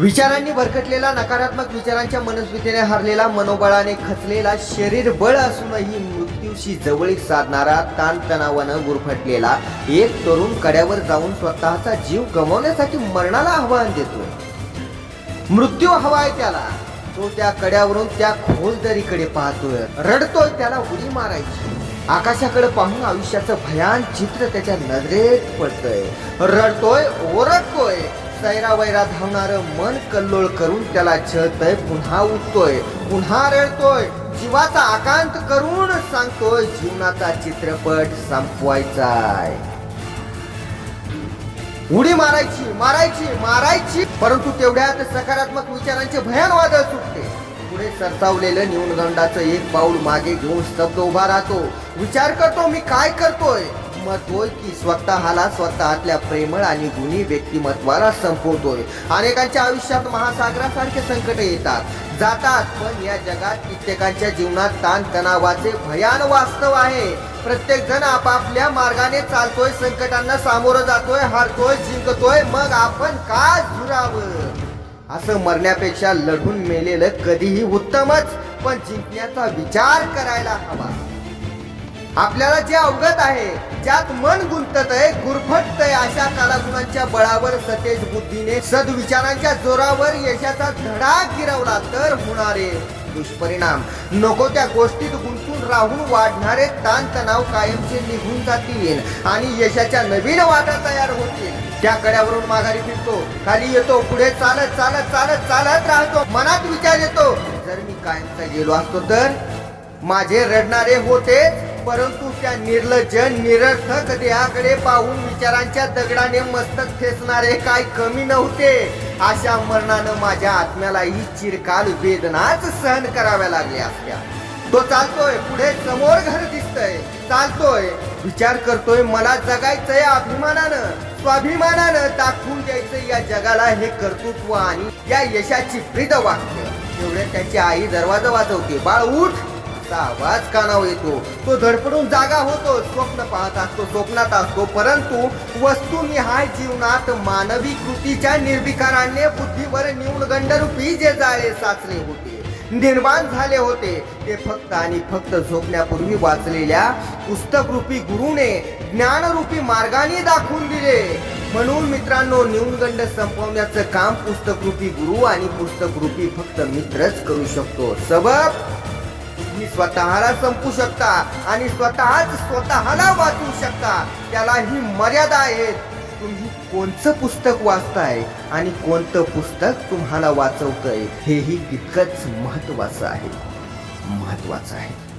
विचारांनी भरकटलेला नकारात्मक विचारांच्या मनस्थितीने हरलेला मनोबळाने खचलेला शरीर बळ असूनही मृत्यूशी जवळीक साधणारा ताणतणावानं गुरफटलेला एक तरुण कड्यावर जाऊन स्वतःचा जीव गमावण्यासाठी मरणाला आव्हान देतोय. मृत्यू हवाय त्याला. तो त्या कड्यावरून त्या खोल दरीकडे पाहतोय. रडतोय त्याला उडी मारायची. आकाशाकडे पाहून आयुष्याचं भयान चित्र त्याच्या नजरेत पडतंय. रडतोय ओरडतोय. सैरा वैरा धावणार मन कल्लोळ करून त्याला छळतय पुन्हा उठतोय पुन्हा रडतोय. जीवाचा आकांत करून सांगतोय जीवनाचा चित्रपट संपवायचाय. उडी मारायची मारायची मारायची. परंतु तेवढ्यात सकारात्मक विचारांचे भयान वादळ सुटते. पुढे सरसावलेलं न्यूनगंडाचं एक पाऊल मागे घेऊन स्तब्ध उभा राहतो. विचार करतो मी काय करतोय? म्हणतोय की स्वतःला स्वतःतल्या प्रेमळ आणि गुणी व्यक्तिमत्वाला संपवतोय. अनेकांच्या आयुष्यात महासागरासारखे संकट येतात. जातात पण या जगात कित्येकांच्या जीवनात ताण तणावाचे भयान वास्तव आहे. प्रत्येक जण आपापल्या मार्गाने चालतोय संकटांना सामोरं जातोय हरतोय जिंकतोय. मग आपण का झुरावं? असं मरण्यापेक्षा लढून मेलेलं कधीही उत्तमच पण जिंकण्याचा विचार करायला हवा. आपल्याला जे अवगत आहे ज्यात मन गुंतत आहे गुरफटत आहे अशा कालागुणांच्या बळावर सतेज बुद्धीने सद्विचारांच्या जोरावर यशाचा धडा गिरवला तर होणारे दुष्परिणाम. नको त्या गोष्टीत गुंतून राहून वाढणारे ताणतणाव कायमचे निघून जातील आणि यशाच्या नवीन वाटा तयार होतील. त्या कड्यावरून माघारी फिरतो. खाली येतो. पुढे चालत चालत चालत चालत राहतो. मनात विचार येतो. जर मी कायमचा गेलो असतो तर? माझे रडणारे होते परंतु त्या निर्लज्ज निरर्थक देहाकडे पाहून विचारांच्या दगडाने मस्तक ठेचणारे काय कमी नव्हते. अशा मरणानं माझ्या आत्म्याला ही चिरकाल वेदनाच सहन कराव्या लागल्या असत्या. तो चालतोय पुढे समोर घर दिसतंय. चालतोय विचार करतोय मला जगायचंय अभिमानानं. स्वाभिमानानं दाखवून द्यायचं या जगाला हे कर्तृत्व आणि या यशाची प्रिद वाक्य. एवढे त्याची आई दरवाजा वाजवते. बाळ उठ! असा आवाज कानावर येतो. तो धडपडून जागा होतो. स्वप्न पाहत असतो स्वप्नात असतो. परंतु वस्तुनिहाय जीवनात मानवी कृतीच्या निर्विकाराने बुद्धीवर न्यूनगंडरूपी जे जाळे साचले होते निर्माण झाले होते ते फक्त आणि फक्त झोपण्यापूर्वी वाचलेल्या पुस्तकरूपी गुरुने ज्ञानरूपी मार्गाने दाखवून दिले. म्हणून मित्रांनो न्यूनगंड संपवण्याचं काम पुस्तकरूपी गुरु आणि पुस्तकरूपी फक्त मित्रच करू शकतो. सबब तुम्ही स्वतःला संपू शकता आणि स्वतःच स्वतःला वाचवू शकता. त्याला ही मर्यादा आहेत. तुम्ही कोणतं पुस्तक वाचताय आणि कोणतं पुस्तक तुम्हाला वाचवतंय हेही तितकंच महत्वाचं आहे. महत्वाचं आहे.